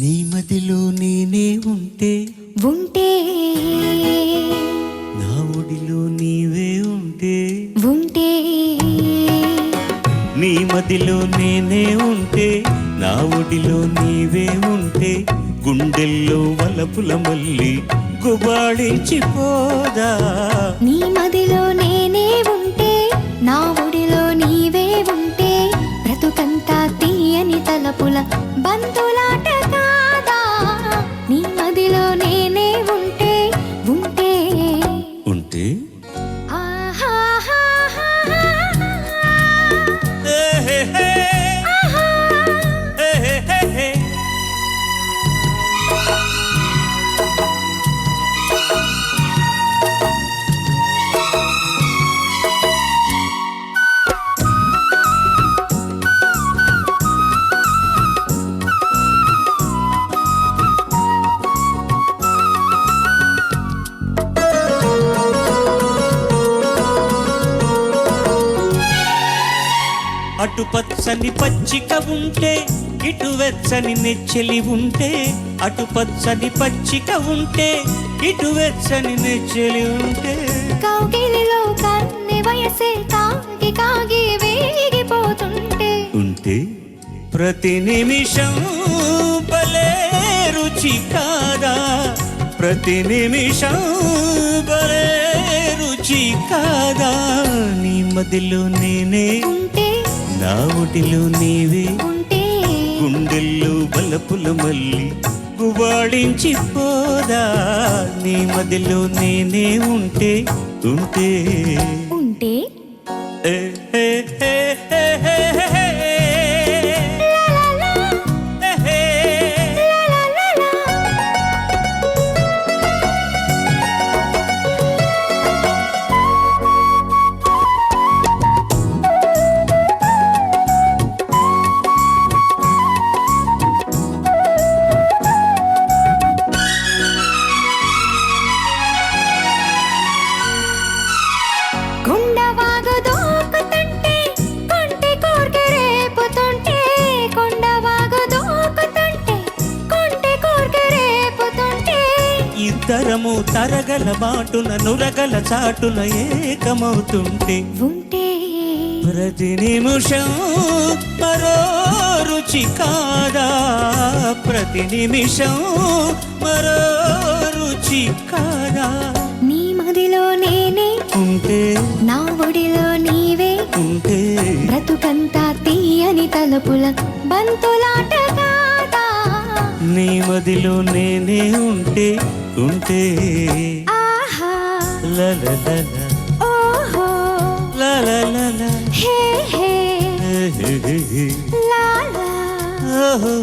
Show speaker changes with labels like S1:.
S1: నీ మదిలో నేనే ఉంటే
S2: ఉంటే
S1: నా ఒడిలో నీవే ఉంటే
S2: ఉంటే
S1: నీ మదిలో నేనే ఉంటే నా ఒడిలో నీవే ఉంటే గుండెల్లో వలపుల మల్లి గుబాళించిపోదా
S2: నీ మదిలో నేనే ఉంటే నా
S1: అటు పచ్చని పచ్చిక ఉంటే ఇటు వెచ్చని నెచ్చెలి ఉంటే అటు పచ్చని పచ్చిక ఉంటే ఇటు వెచ్చని నెచ్చెలి ఉంటే.
S2: కౌగిలిలో కన్నె వయసే కాగి కాగి వేగిపోతుంటే.
S1: ఉంటే ప్రతి నిమిషం భలే రుచి కాదా. ప్రతి నిమిషం భలే రుచి కాదా. నీ మదిలో నేనే
S2: ఉంటే
S1: నా ఒడిలో నీవే.
S2: ఉంటే
S1: గుండెల్లో బలపుల మల్లి గుబాళించిపోదా నీ మదిలో నేనే ఉంటే ఉంటే.
S2: ఉంటే?
S1: ఇద్దరము తరగల బాటున నురగల చాటున ఏకమవుతుంటే
S2: ఉంటే
S1: ప్రతి నిమిషం మరో రుచి కాదా? ప్రతి నిమిషం మరో రుచి కాదా?
S2: నీ మదిలో నేనే
S1: ఉంటే
S2: నా ఒడిలో నీవే.
S1: ఉంటే
S2: బ్రతుకంతా తీయని తలుపుల బంతులాట కాదా?
S1: నీ మదిలో నేనే ఉంటే ఉంటే
S2: హే హే.
S1: ఓహో.